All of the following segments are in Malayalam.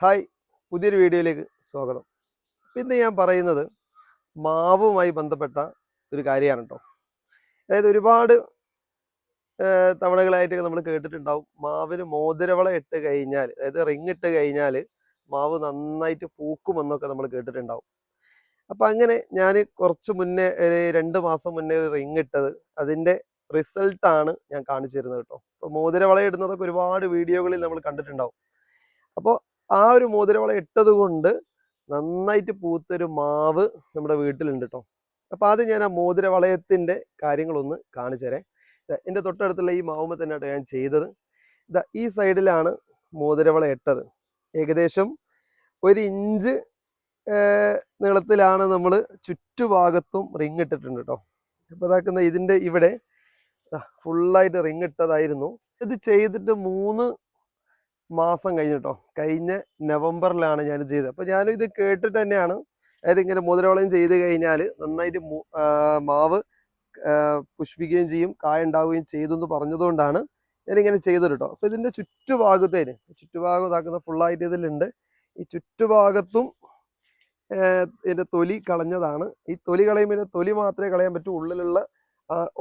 ഹായ് പുതിയൊരു വീഡിയോയിലേക്ക് സ്വാഗതം. ഇന്ന് ഞാൻ പറയുന്നത് മാവുമായി ബന്ധപ്പെട്ട ഒരു കാര്യമാണ് കേട്ടോ അതായത് ഒരുപാട് തവണകളായിട്ട് നമ്മൾ കേട്ടിട്ടുണ്ടാവും മാവിന് മോതിരവള ഇട്ട് കഴിഞ്ഞാൽ അതായത് റിങ് ഇട്ട് കഴിഞ്ഞാൽ മാവ് നന്നായിട്ട് പൂക്കുമെന്നൊക്കെ നമ്മൾ കേട്ടിട്ടുണ്ടാവും. അപ്പം അങ്ങനെ ഞാൻ കുറച്ച് മുന്നേ ഒരു രണ്ട് മാസം മുന്നേ ഒരു റിങ് ഇട്ടത് അതിന്റെ റിസൾട്ടാണ് ഞാൻ കാണിച്ചു തരുന്നത് കേട്ടോ അപ്പോൾ മോതിരവള ഇടുന്നതൊക്കെ ഒരുപാട് വീഡിയോകളിൽ നമ്മൾ കണ്ടിട്ടുണ്ടാവും. അപ്പോൾ ആ ഒരു മോതിരവള ഇട്ടത് കൊണ്ട് നന്നായിട്ട് പൂത്തൊരു മാവ് നമ്മുടെ വീട്ടിലുണ്ട് കേട്ടോ അപ്പോൾ ആദ്യം ഞാൻ ആ മോതിരവളയത്തിന്റെ കാര്യങ്ങളൊന്ന് കാണിച്ചു തരാം. എന്റെ തൊട്ടടുത്തുള്ള ഈ മാവുമ്പ തന്നെ ഞാൻ ചെയ്തത്. ഇതാ ഈ സൈഡിലാണ് മോതിരവള ഇട്ടത്. ഏകദേശം ഒരു ഇഞ്ച് നീളത്തിലാണ് നമ്മൾ ചുറ്റുഭാഗത്തും റിങ് ഇട്ടിട്ടുണ്ട് കേട്ടോ അപ്പോൾ ഇതാക്കുന്ന ഇതിന്റെ ഇവിടെ ഫുള്ളായിട്ട് റിങ് ഇട്ടതായിരുന്നു. ഇത് ചെയ്തിട്ട് മൂന്ന് മാസം കഴിഞ്ഞിട്ടോ. കഴിഞ്ഞ നവംബറിലാണ് ഞാൻ ചെയ്തത്. അപ്പോൾ ഞാൻ ഇത് കേട്ടിട്ട് തന്നെയാണ്. അതായത് ഇങ്ങനെ മുതലവളയും ചെയ്ത് കഴിഞ്ഞാൽ നന്നായിട്ട് മാവ് പുഷ്പിക്കുകയും ചെയ്യും കായ ഉണ്ടാവുകയും ചെയ്തു എന്ന് പറഞ്ഞതുകൊണ്ടാണ് ഞാനിങ്ങനെ ചെയ്തത് കേട്ടോ. അപ്പോൾ ഇതിന്റെ ചുറ്റുഭാഗത്തേന് ചുറ്റുഭാഗം ഇതാക്കുന്ന ഫുള്ളായിട്ട് ഇതിലുണ്ട്. ഈ ചുറ്റുഭാഗത്തും ഇതിന്റെ തൊലി കളഞ്ഞതാണ്. ഈ തൊലി കളയുമ്പോൾ തൊലി മാത്രമേ കളയാൻ പറ്റൂ. ഉള്ളിലുള്ള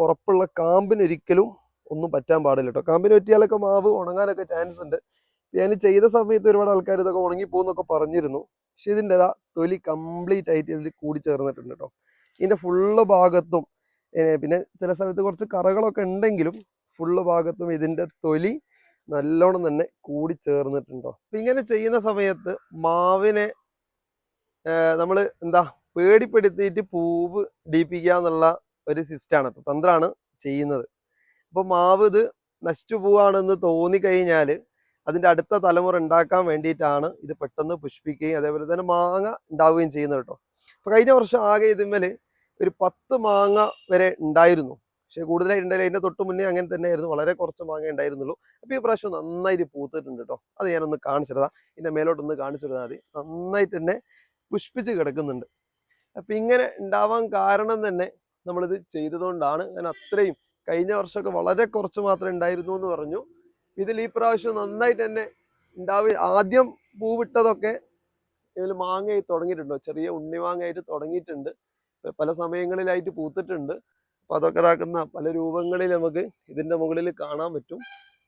ഉറപ്പുള്ള കാമ്പിനൊരിക്കലും ഒന്നും പറ്റാൻ പാടില്ല കേട്ടോ. കാമ്പിന് പറ്റിയാലൊക്കെ മാവ് ഉണങ്ങാനൊക്കെ ചാൻസ് ഉണ്ട്. ഞാൻ ചെയ്ത സമയത്ത് ഒരുപാട് ആൾക്കാർ ഇതൊക്കെ ഉണങ്ങി പോകുന്നൊക്കെ പറഞ്ഞിരുന്നു. പക്ഷെ ഇതിന്റെ ഇതാ തൊലി കംപ്ലീറ്റ് ആയിട്ട് ഇതിൽ കൂടി ചേർന്നിട്ടുണ്ട് കേട്ടോ ഇതിന്റെ ഫുള്ള് ഭാഗത്തും പിന്നെ ചില സ്ഥലത്ത് കുറച്ച് കറകളൊക്കെ ഉണ്ടെങ്കിലും ഫുള്ള് ഭാഗത്തും ഇതിന്റെ തൊലി നല്ലോണം തന്നെ കൂടി ചേർന്നിട്ടുണ്ടോ അപ്പൊ ഇങ്ങനെ ചെയ്യുന്ന സമയത്ത് മാവിനെ നമ്മൾ എന്താ പേടിപ്പെടുത്തിയിട്ട് പൂവ് ഡീപ്പിക്കുക എന്നുള്ള ഒരു സിസ്റ്റമാണ് തന്ത്രമാണ് ചെയ്യുന്നത്. അപ്പോൾ മാവ് ഇത് നശിച്ചു പോവാണെന്ന് തോന്നിക്കഴിഞ്ഞാൽ അതിന്റെ അടുത്ത തലമുറ ഉണ്ടാക്കാൻ വേണ്ടിയിട്ടാണ് ഇത് പെട്ടെന്ന് പുഷ്പിക്കുകയും അതേപോലെ തന്നെ മാങ്ങ ഉണ്ടാവുകയും ചെയ്യുന്നത് കേട്ടോ. അപ്പൊ കഴിഞ്ഞ വർഷം ആകെ ഇതിന്മേൽ ഒരു പത്ത് മാങ്ങ വരെ ഉണ്ടായിരുന്നു. പക്ഷെ കൂടുതലായിട്ട് അതിന്റെ തൊട്ട് മുന്നേ അങ്ങനെ തന്നെയായിരുന്നു. വളരെ കുറച്ച് മാങ്ങ ഉണ്ടായിരുന്നുള്ളൂ. അപ്പോൾ ഈ പ്രാവശ്യം നന്നായിട്ട് പൂത്തിട്ടുണ്ട് കേട്ടോ. അത് ഞാനൊന്ന് കാണിച്ചിരുതാ ഇതിന്റെ മേലോട്ടൊന്ന് കാണിച്ചിരുന്നാൽ മതി. നന്നായിട്ട് തന്നെ പുഷ്പിച്ച് കിടക്കുന്നുണ്ട്. അപ്പൊ ഇങ്ങനെ ഉണ്ടാവാൻ കാരണം തന്നെ നമ്മളിത് ചെയ്തതുകൊണ്ടാണ് ഞാൻ അത്രയും കഴിഞ്ഞ വർഷമൊക്കെ വളരെ കുറച്ച് മാത്രമേ ഉണ്ടായിരുന്നു എന്ന് പറഞ്ഞു. ഇതിൽ ഈ പ്രാവശ്യം നന്നായിട്ട് തന്നെ ഉണ്ടാവുക ആദ്യം പൂവിട്ടതൊക്കെ ഇതിൽ മാങ്ങയായി തുടങ്ങിയിട്ടുണ്ടോ. ചെറിയ ഉണ്ണിമാങ്ങയായിട്ട് തുടങ്ങിയിട്ടുണ്ട്. പല സമയങ്ങളിലായിട്ട് പൂത്തിട്ടുണ്ട്. അപ്പോൾ അതൊക്കെ ഇതാക്കുന്ന പല രൂപങ്ങളിൽ നമുക്ക് ഇതിന്റെ മുകളിൽ കാണാൻ പറ്റും.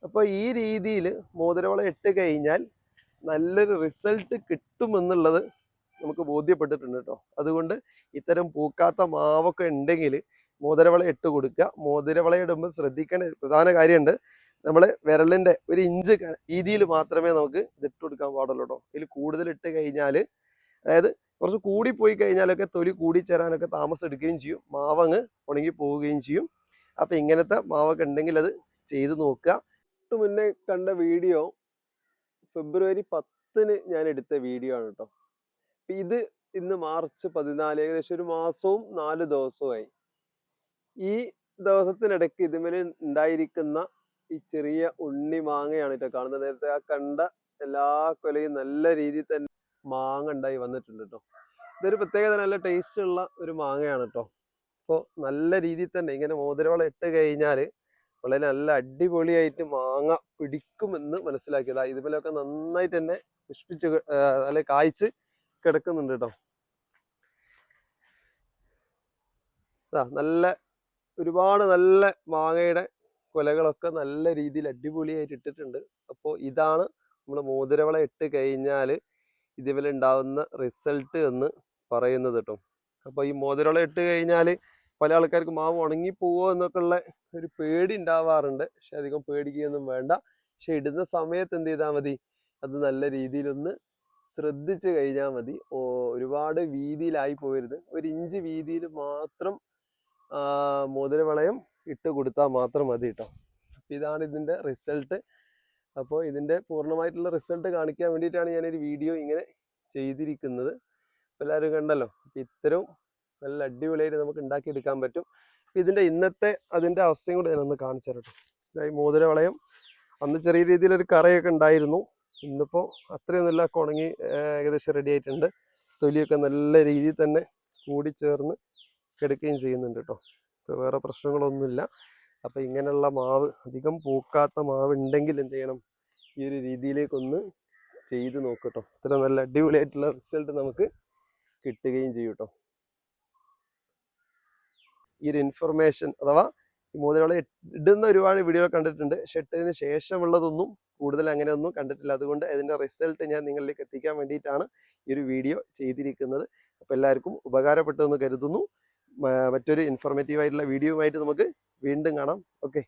അപ്പോൾ ഈ രീതിയിൽ മോതിരവള ഇട്ട് കഴിഞ്ഞാൽ നല്ലൊരു റിസൾട്ട് കിട്ടുമെന്നുള്ളത് നമുക്ക് ബോധ്യപ്പെട്ടിട്ടുണ്ട് കേട്ടോ. അതുകൊണ്ട് ഇത്തരം പൂക്കാത്ത മാവൊക്കെ ഉണ്ടെങ്കിൽ മോതിരവള ഇട്ട് കൊടുക്കുക. മോതിരവള ഇടുമ്പോൾ ശ്രദ്ധിക്കേണ്ട പ്രധാന കാര്യമുണ്ട്. നമ്മൾ വിരലിന്റെ ഒരു ഇഞ്ച് രീതിയിൽ മാത്രമേ നമുക്ക് ഇതിട്ട് കൊടുക്കാൻ പാടുള്ളൂ കേട്ടോ ഇതിൽ കൂടുതൽ ഇട്ട് കഴിഞ്ഞാൽ അതായത് കുറച്ച് കൂടി പോയി കഴിഞ്ഞാലൊക്കെ തൊലി കൂടി ചേരാനൊക്കെ താമസം എടുക്കുകയും ചെയ്യും. മാവങ്ങ് ഉണങ്ങി പോവുകയും ചെയ്യും. അപ്പം ഇങ്ങനത്തെ മാവൊക്കെ ഉണ്ടെങ്കിൽ അത് ചെയ്ത് നോക്കുക. തൊട്ട് മുന്നേ കണ്ട വീഡിയോ ഫെബ്രുവരി പത്തിന് ഞാൻ എടുത്ത വീഡിയോ ആണ് കേട്ടോ ഇത് ഇന്ന് മാർച്ച് പതിനാല് ഏകദേശം ഒരു മാസവും നാല് ദിവസവുമായി ഈ ദിവസത്തിനിടയ്ക്ക് ഇതുമേൽ ഉണ്ടായിരിക്കുന്ന ഈ ചെറിയ ഉണ്ണി മാങ്ങയാണ് കേട്ടോ കാണുന്നത്. നേരത്തെ ആ കണ്ട എല്ലാ കൊലയും നല്ല രീതിയിൽ തന്നെ മാങ്ങ ഉണ്ടായി വന്നിട്ടുണ്ട് കേട്ടോ ഇതൊരു പ്രത്യേകത നല്ല ടേസ്റ്റ് ഉള്ള ഒരു മാങ്ങയാണ് കേട്ടോ അപ്പോൾ നല്ല രീതിയിൽ തന്നെ ഇങ്ങനെ മോതിരവള ഇട്ട് കഴിഞ്ഞാൽ വളരെ നല്ല അടിപൊളിയായിട്ട് മാങ്ങ പിടിക്കുമെന്ന് മനസ്സിലാക്കിയതാ ഇതുപോലെയൊക്കെ നന്നായിട്ട് തന്നെ പുഷ്പിച്ച് അല്ലെ കായ്ച്ച് കിടക്കുന്നുണ്ട് കേട്ടോ നല്ല ഒരുപാട് നല്ല മാങ്ങയുടെ കൊലകളൊക്കെ നല്ല രീതിയിൽ അടിപൊളിയായിട്ട് ഇട്ടിട്ടുണ്ട്. അപ്പോൾ ഇതാണ് നമ്മൾ മോതിരവള ഇട്ട് കഴിഞ്ഞാൽ ഇതുപോലെ ഉണ്ടാകുന്ന റിസൾട്ട് എന്ന് പറയുന്നത് കേട്ടോ അപ്പോൾ ഈ മോതിരവള ഇട്ട് കഴിഞ്ഞാൽ പല ആൾക്കാർക്ക് മാവ് ഉണങ്ങി പോവോ എന്നൊക്കെ ഉള്ള ഒരു പേടി ഉണ്ടാവാറുണ്ട് പക്ഷെ അധികം പേടിക്കുകയൊന്നും വേണ്ട. പക്ഷെ ഇടുന്ന സമയത്ത് എന്ത് ചെയ്താൽ മതി? അത് നല്ല രീതിയിലൊന്ന് ശ്രദ്ധിച്ചു കഴിഞ്ഞാൽ മതി. ഒരുപാട് വീതിയിലായി പോകരുത് ഒരു ഇഞ്ച് വീതിയിൽ മാത്രം മോതിരവളയം ഇട്ട് കൊടുത്താൽ മാത്രം മതി കേട്ടോ ഇതാണ് ഇതിന്റെ റിസൾട്ട് അപ്പോൾ ഇതിന്റെ പൂർണമായിട്ടുള്ള റിസൾട്ട് കാണിക്കാൻ വേണ്ടിയിട്ടാണ് ഞാനൊരു വീഡിയോ ഇങ്ങനെ ചെയ്തിരിക്കുന്നത്. എല്ലാവരും കണ്ടല്ലോ? അപ്പം ഇത്തരം നല്ല അടിപൊളിയായിട്ട് നമുക്ക് ഉണ്ടാക്കിയെടുക്കാൻ പറ്റും. ഇതിന്റെ ഇന്നത്തെ അതിന്റെ അവസ്ഥയും കൂടെ ഞാനൊന്ന് കാണിച്ചു തരട്ടെ ഇതായി മോതിര മോതിരവളയം. അന്ന് ചെറിയ രീതിയിലൊരു കറയൊക്കെ ഉണ്ടായിരുന്നു. ഇന്നിപ്പോൾ അത്രയൊന്നുമില്ല ഉണങ്ങി ഏകദേശം റെഡി ആയിട്ടുണ്ട്. തൊലിയൊക്കെ നല്ല രീതിയിൽ തന്നെ കൂടി ചേർന്ന് കിടക്കുകയും ചെയ്യുന്നുണ്ട് കേട്ടോ വേറെ പ്രശ്നങ്ങളൊന്നുമില്ല. അപ്പൊ ഇങ്ങനെയുള്ള മാവ് അധികം പൂക്കാത്ത മാവ് ഉണ്ടെങ്കിൽ എന്ത് ചെയ്യണം? ഈ ഒരു രീതിയിലേക്കൊന്ന് ചെയ്ത് നോക്കട്ടോ. ഇത്ര നല്ല അടിപൊളിയായിട്ടുള്ള റിസൾട്ട് നമുക്ക് കിട്ടുകയും ചെയ്യും കേട്ടോ ഈ ഒരു ഇൻഫർമേഷൻ അഥവാ ഈ മോതിരവള ഇടുന്ന ഒരുപാട് വീഡിയോ കണ്ടിട്ടുണ്ട്. പക്ഷെ ഇട്ടതിന് ശേഷമുള്ളതൊന്നും കൂടുതൽ അങ്ങനെയൊന്നും കണ്ടിട്ടില്ല. അതുകൊണ്ട് അതിന്റെ റിസൾട്ട് ഞാൻ നിങ്ങളിലേക്ക് എത്തിക്കാൻ വേണ്ടിയിട്ടാണ് ഈ ഒരു വീഡിയോ ചെയ്തിരിക്കുന്നത്. അപ്പോൾ എല്ലാവർക്കും ഉപകാരപ്പെട്ടു എന്ന് കരുതുന്നു. മറ്റൊരു ഇൻഫോർമേറ്റീവ് ആയിട്ടുള്ള വീഡിയോയുമായിട്ട് നമുക്ക് വീണ്ടും കാണാം. ഓക്കെ